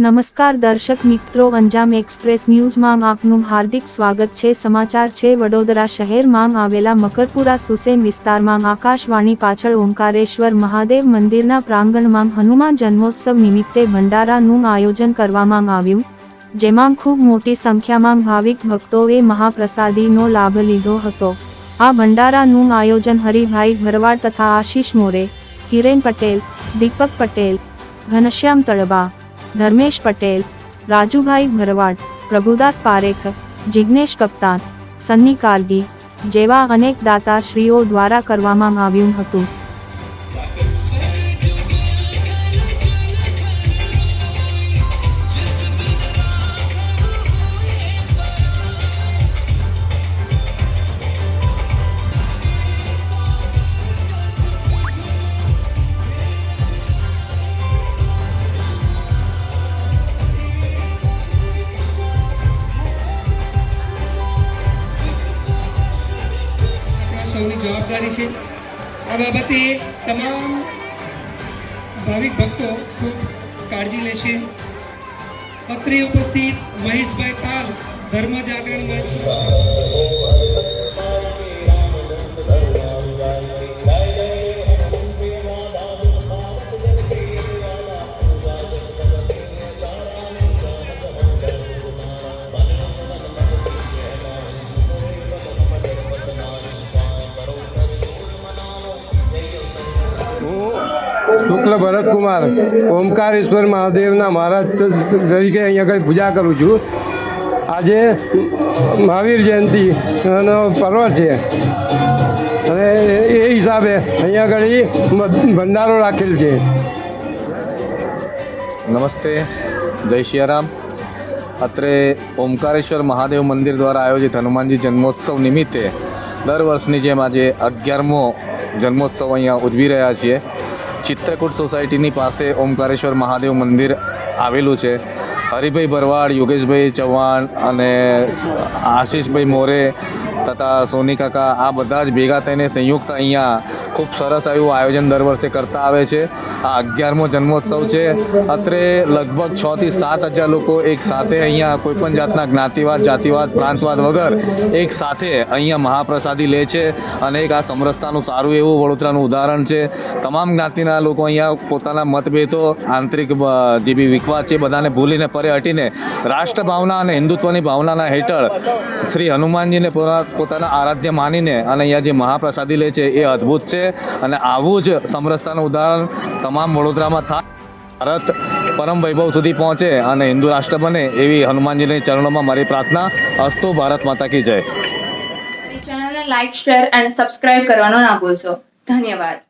નમસ્કાર દર્શક મિત્રો, અંજામ એક્સપ્રેસ ન્યૂઝમાં આપનું હાર્દિક સ્વાગત છે. સમાચાર છે, વડોદરા શહેરમાં આવેલા મકરપુરા સુસેન વિસ્તારમાં આકાશવાણી પાછળ ઓમકારેશ્વર મહાદેવ મંદિરના પ્રાંગણમાં હનુમાન જન્મોત્સવ નિમિત્તે ભંડારાનું આયોજન કરવામાં આવ્યું, જેમાં ખૂબ મોટી સંખ્યામાં ભાવિક ભક્તોએ મહાપ્રસાદીનો લાભ લીધો હતો. આ ભંડારાનું આયોજન હરિભાઈ ભરવાડ તથા આશીષ મોરે હિરેન પટેલ, દીપક પટેલ, ઘનશ્યામ તળબા ધર્મેશ પટેલ, રાજુભાઈ ભરવાડ, પ્રભુદાસ પારેખ જિજ્ઞેશ કપ્તાન, સન્ની કારગી જેવા અનેક દાતાશ્રીઓ દ્વારા કરવામાં આવ્યું હતું. જવાબદારી છે. આ બાબતે તમામ ભાવિક ભક્તો ખૂબ કાળજી લે છે. અત્રે ઉપસ્થિત મહેશભાઈ પાલ, ધર્મ જાગરણ મંચ હું શુક્લ ભરતકુમાર ઓમકારેશ્વર મહાદેવના મહારાજ તરીકે અહીંયા આગળ પૂજા કરું છું. આજે મહાવીર જયંતિનો પર્વ છે. અને એ હિસાબે અહીંયા આગળ ભંડારો રાખેલ છે. નમસ્તે, જય સિયારામ અત્રે ઓમકારેશ્વર મહાદેવ મંદિર દ્વારા આયોજિત હનુમાનજી જન્મોત્સવ નિમિત્તે દર વર્ષની જેમ આજે અગિયારમો જન્મોત્સવ અહીંયા ઉજવી રહ્યા છીએ. ચિત્રકૂટ સોસાયટીની પાસે ઓમકારેશ્વર મહાદેવ મંદિર આવેલું છે. હરિભાઈ ભરવાડ, યોગેશભાઈ ચૌહાણ અને આશીષભાઈ મોરે તથા સોની કાકા આ બધા જ ભેગા થઈને સંયુક્ત અહીંયા ખૂબ સરસ એવું આયોજન દર વર્ષે કરતા આવે છે. આ અગિયારમો જન્મોત્સવ છે. અત્રે લગભગ છ થી સાત હજાર લોકો એક સાથે અહીંયા કોઈપણ જાતના જ્ઞાતિવાદ, જાતિવાદ, પ્રાંતવાદ વગર એક સાથે અહીંયા મહાપ્રસાદી લે છે અને એક આ સમરસતાનું સારું એવું વડોદરાનું ઉદાહરણ છે. તમામ જ્ઞાતિના લોકો અહીંયા પોતાના મતભેદો, આંતરિક જે બી વિખવાદ છે બધાને ભૂલીને પરે હટીને રાષ્ટ્રભાવના અને હિન્દુત્વની ભાવનાના હેઠળ શ્રી હનુમાનજીને પોતાના આરાધ્ય માનીને અને અહીંયા જે મહાપ્રસાદી લે છે એ અદ્ભુત છે. અને આવું જ સમરસતાનું ઉદાહરણ તમામ વડોદરામાં થાય ભારત પરમ વૈભવ સુધી પહોંચે અને હિન્દુ રાષ્ટ્ર બને એવી હનુમાનજીની ચરણોમાં મારી પ્રાર્થના, અસ્તુ ભારત માતા કી જય. ચેનલને લાઈક શેર અને સબસ્ક્રાઇબ કરવાનો ના ભૂલશો. ધન્યવાદ.